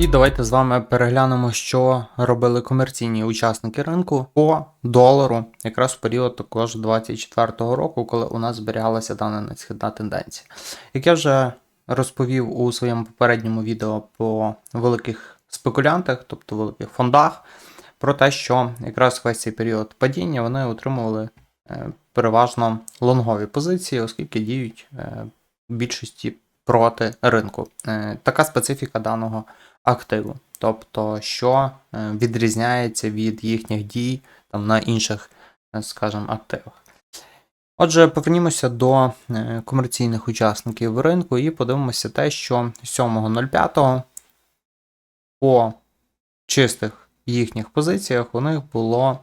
І давайте з вами переглянемо, що робили комерційні учасники ринку по долару, якраз в період також 24-го року, коли у нас зберігалася дана несхідна тенденція. Як я вже розповів у своєму попередньому відео по великих спекулянтах, тобто великих фондах, про те, що якраз весь цей період падіння вони отримували е, переважно лонгові позиції, оскільки діють е, в більшості проти ринку. Е, Така специфіка даного активу, тобто, що е, відрізняється від їхніх дій там, на інших, е, скажімо, активах. Отже, повернімося до комерційних учасників ринку і подивимося те, що 7.05 по чистих їхніх позиціях у них було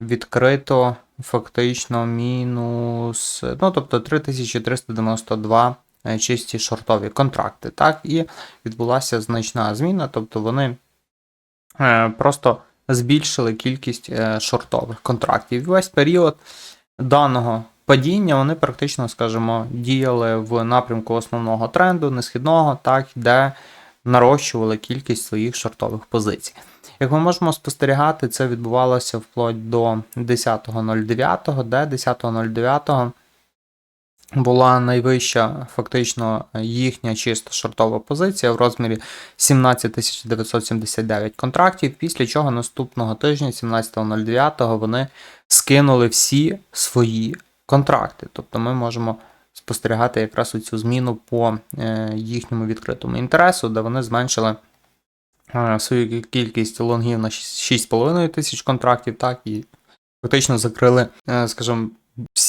відкрито фактично мінус, ну тобто 3392 е, чисті шортові контракти. Так, і відбулася значна зміна, тобто вони е, просто збільшили кількість е, шортових контрактів. І весь період даного падіння вони практично, скажімо, діяли в напрямку основного тренду, несхідного, так, де нарощували кількість своїх шортових позицій. Як ми можемо спостерігати, це відбувалося вплоть до 10.09, де 10.09 була найвища фактично їхня чиста шортова позиція в розмірі 17 979 контрактів, після чого наступного тижня, 17.09, вони скинули всі свої контракти. Тобто ми можемо спостерігати якраз цю зміну по е, їхньому відкритому інтересу, де вони зменшили е, свою кількість лонгів на 6,5 тисяч контрактів, так, і фактично закрили, е, скажімо,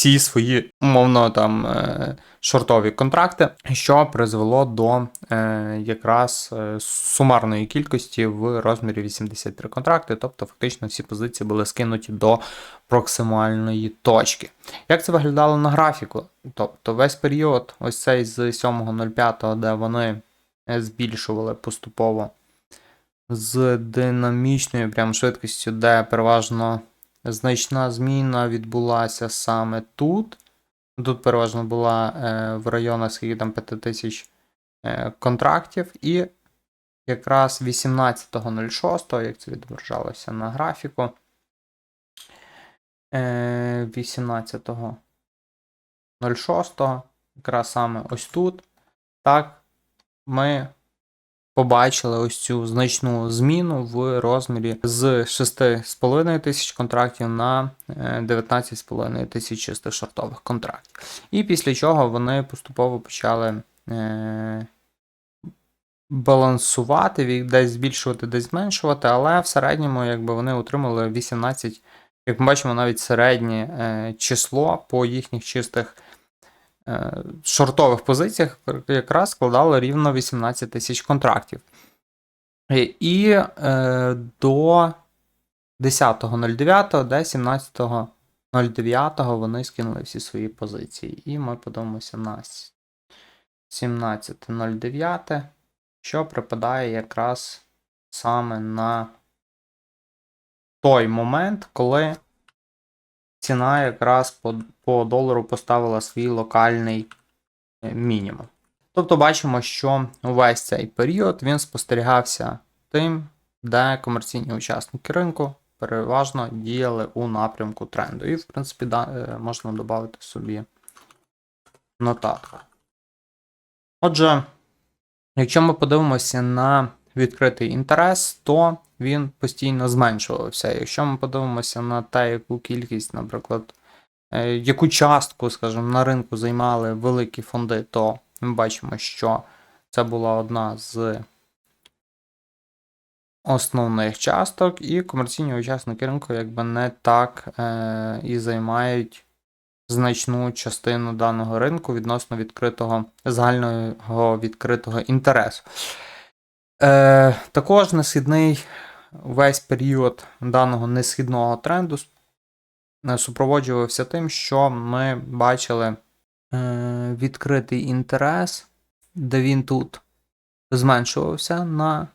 всі свої умовно там е, шортові контракти, що призвело до е, якраз е, сумарної кількості в розмірі 83 контракти, тобто фактично всі позиції були скинуті до проксимальної точки. Як це виглядало на графіку? Тобто весь період, ось цей з 7.05, де вони збільшували поступово з динамічною прям швидкістю, де переважно значна зміна відбулася саме тут. Тут переважно була е, в районах скільки там 5000 е, контрактів, і якраз 18.06, як це відображалося на графіку. Е, 18.06, якраз саме ось тут. Так, ми побачили ось цю значну зміну в розмірі з 6,5 тисяч контрактів на е, 19,5 тисяч чистих шортових контрактів. І після чого вони поступово почали е, балансувати, десь збільшувати, десь зменшувати, але в середньому якби вони отримали 18, як ми бачимо, навіть середнє е, число по їхніх чистих шортових позиціях якраз складало рівно 18 тисяч контрактів. І, і е, до 10.09, де 17.09 вони скинули всі свої позиції. І ми подивимося на 17.09, що припадає якраз саме на той момент, коли ціна якраз по, по долару поставила свій локальний е, мінімум. Тобто бачимо, що увесь цей період він спостерігався тим, де комерційні учасники ринку переважно діяли у напрямку тренду. І, в принципі, да, е, можна додати собі нотатку. Отже, якщо ми подивимося на відкритий інтерес, то він постійно зменшувався. Якщо ми подивимося на те, яку кількість, наприклад, е, яку частку, скажімо, на ринку займали великі фонди, то ми бачимо, що це була одна з основних часток, і комерційні учасники ринку якби не так е, і займають значну частину даного ринку відносно відкритого загального відкритого інтересу. Е, також несхідний весь період даного несхідного тренду е, супроводжувався тим, що ми бачили е, відкритий інтерес, де він тут зменшувався на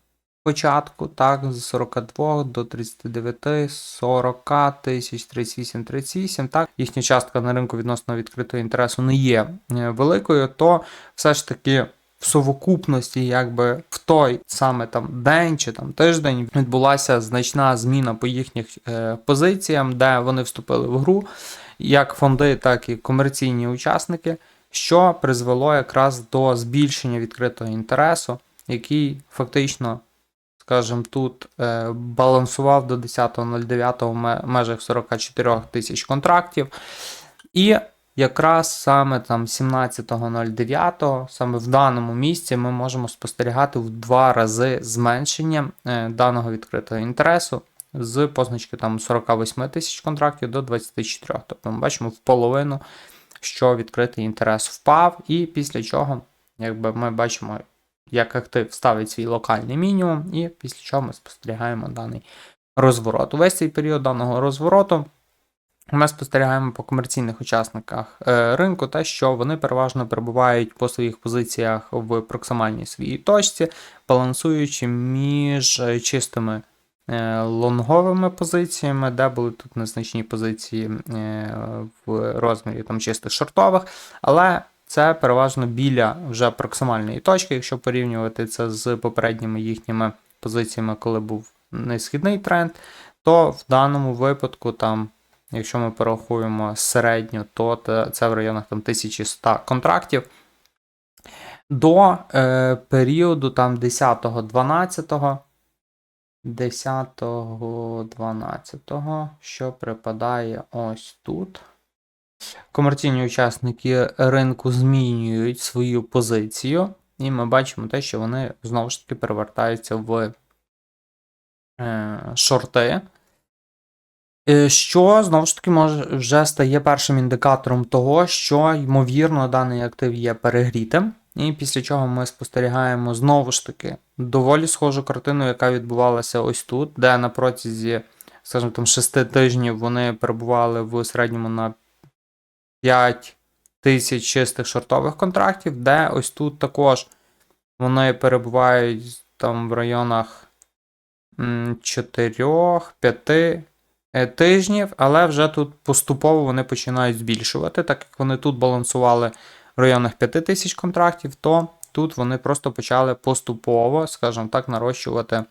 початку, так, з 42 до 39, 40 тисяч, 38, 38, так, їхня частка на ринку відносно відкритого інтересу не є е, великою, то все ж таки в совокупності, якби в той саме там день чи там тиждень відбулася значна зміна по їхніх е, позиціям, де вони вступили в гру, як фонди, так і комерційні учасники, що призвело якраз до збільшення відкритого інтересу, який фактично скажімо, тут е, балансував до 10.09 в межах 44 тисяч контрактів. І якраз саме там 17.09, саме в даному місці, ми можемо спостерігати в два рази зменшення е, даного відкритого інтересу з позначки там 48 тисяч контрактів до 24. Тобто ми бачимо в половину, що відкритий інтерес впав, і після чого, якби ми бачимо, як актив ставить свій локальний мінімум, і після чого ми спостерігаємо даний розворот. Увесь цей період даного розвороту ми спостерігаємо по комерційних учасниках е, ринку, те, що вони переважно перебувають по своїх позиціях в проксимальній своїй точці, балансуючи між е, чистими е, лонговими позиціями, де були тут незначні позиції в розмірі там чистих шортових, але це переважно біля вже проксимальної точки, якщо порівнювати це з попередніми їхніми позиціями, коли був несхідний тренд, то в даному випадку там. Якщо ми порахуємо середню, то це в районах там 1100 контрактів. До е, періоду там 10-12, 10-12, що припадає ось тут. Комерційні учасники ринку змінюють свою позицію, і ми бачимо те, що вони знову ж таки перевертаються в е, шорти. Е, Що знову ж таки може вже стає першим індикатором того, що ймовірно даний актив є перегрітим. І після чого ми спостерігаємо знову ж таки доволі схожу картину, яка відбувалася ось тут, де на протязі, скажімо там, 6 тижнів вони перебували в середньому на 5 тисяч чистих шортових контрактів, де ось тут також вони перебувають там в районах 4-5 е, тижнів, але вже тут поступово вони починають збільшувати, так як вони тут балансували в районах 5 тисяч контрактів, то тут вони просто почали поступово, скажімо так, нарощувати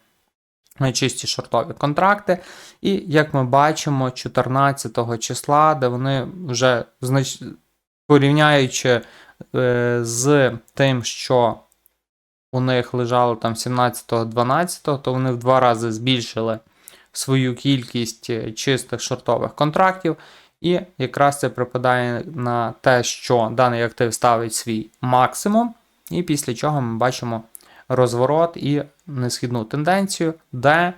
е, чисті шортові контракти. І як ми бачимо, 14 числа, де вони вже знач... порівняючи е, з тим, що у них лежало там 17-12, то вони в два рази збільшили свою кількість е, чистих шортових контрактів. І якраз це припадає на те, що даний актив ставить свій максимум, і після чого ми бачимо розворот і несхідну тенденцію, де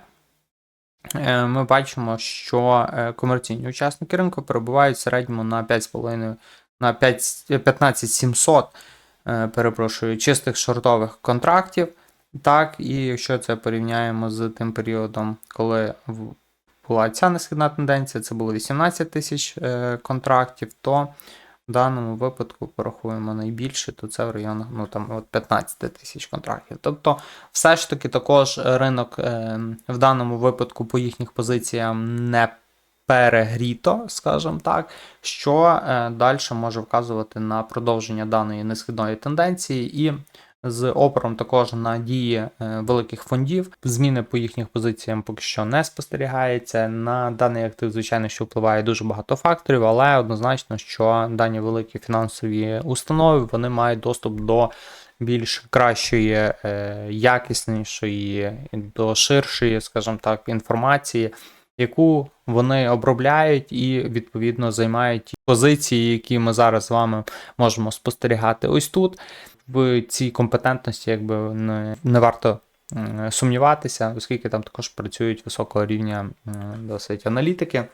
е, ми бачимо, що е, комерційні учасники ринку перебувають в середньому на 5,5 на 5 15700 е, перепрошую, чистих шортових контрактів. Так, і якщо це порівняємо з тим періодом, коли була ця несхідна тенденція, це було 18 тисяч е, контрактів, то в даному випадку порахуємо найбільше, то це в районах ну, там, от 15 тисяч контрактів. Тобто, все ж таки також ринок е, в даному випадку по їхніх позиціям не перегріто, скажімо так, що е, далі може вказувати на продовження даної несхідної тенденції і з опором також на дії е, великих фондів. Зміни по їхніх позиціям поки що не спостерігається. На даний актив, звичайно, що впливає дуже багато факторів, але однозначно, що дані великі фінансові установи вони мають доступ до більш кращої, е, якіснішої, до ширшої, скажімо так, інформації, яку вони обробляють і відповідно займають ті позиції, які ми зараз з вами можемо спостерігати ось тут. В цій компетентності якби не, не варто сумніватися, оскільки там також працюють високого рівня досить аналітики.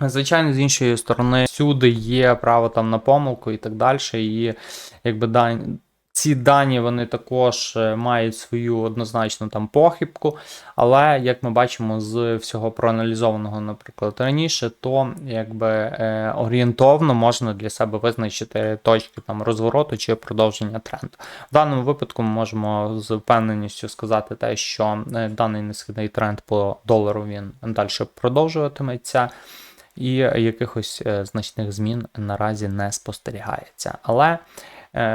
Звичайно, з іншої сторони, всюди є право там на помилку і так далі. І якби дан- ці дані вони також е, мають свою однозначну там похибку, але як ми бачимо з всього проаналізованого, наприклад, раніше, то якби е, орієнтовно можна для себе визначити точки там розвороту чи продовження тренду. В даному випадку ми можемо з впевненістю сказати те, що е, даний несхідний тренд по долару він далі продовжуватиметься. І якихось е, значних змін наразі не спостерігається. Але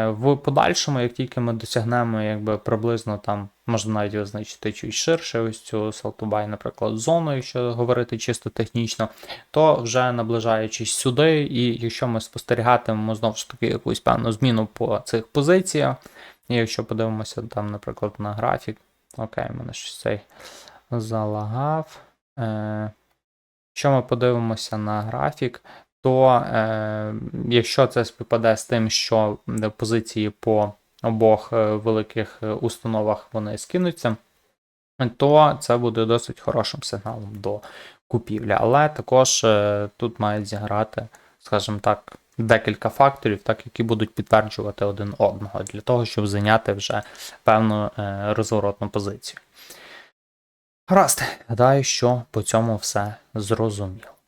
В подальшому, як тільки ми досягнемо якби приблизно там, можна навіть визначити чуть ширше ось цю buy, наприклад, зону, якщо говорити чисто технічно, то вже наближаючись сюди, і якщо ми спостерігатимемо знову ж таки якусь певну зміну по цих позиціях, і якщо подивимося там, наприклад, на графік, окей, мене щось цей залагав. Е, Якщо ми подивимося на графік, то е, якщо це співпаде з тим, що позиції по обох е, великих е, установах вони скинуться, то це буде досить хорошим сигналом до купівлі. Але також е, тут мають зіграти, скажімо так, декілька факторів, так, які будуть підтверджувати один одного для того, щоб зайняти вже певну е, розворотну позицію. Гаразд, гадаю, що по цьому все зрозуміло.